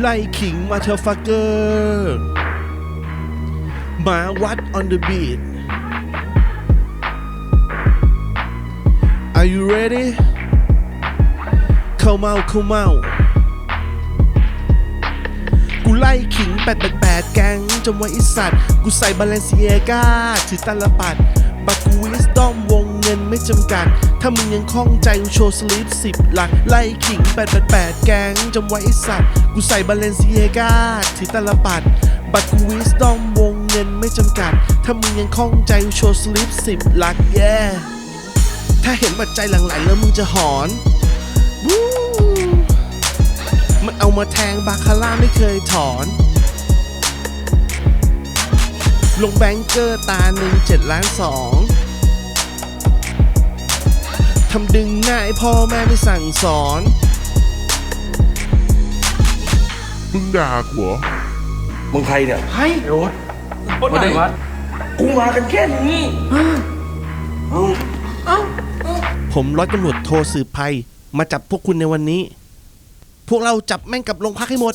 ไล่ขิงมาเธอฟักเกอร์มาวัด on the beat Are you ready เข้าเมาเข้าเมากูไล่ขิงแปดแปดแปดแก๊งจำไว้ไอสัตกูใส่บาเลนเซียกาถือตาลปัด บักกูวิสดอมวงเงินไม่จำกัด ถ้ามึงยังคล่องใจกูโชว์สลิปสิบหลัก ไล่ขิงแปดแปดแปดแก๊งจำไว้ไอสัตว์ กูใส่บาเลนเซียกาถือตาลปัด บักกูวิสดอมวงเงินไม่จำกัด ถ้ามึงยังคล่องใจกูโชว์สลิปสิบหลัก yeah ถ้าเห็นปัจจัยหลังไหลแล้วมึงจะหอนมันเอามาแทงบาคาร่าไม่เคยถอน ลงแบงเกอร์ตาหนึ่งเจ็ดล้านสองทำดึงง่ายพ่อแม่ไม่สั่งสอน มึงด่ากูเหรอมึงใครเนี่ยให้โรถคนไหนวะกูมากันแค่นี้ผมร้อยตำรวจโทรสืบภัย มาจับพวกคุณในวันนี้ พวกเราจับแม่งกลับโรงพักให้หมด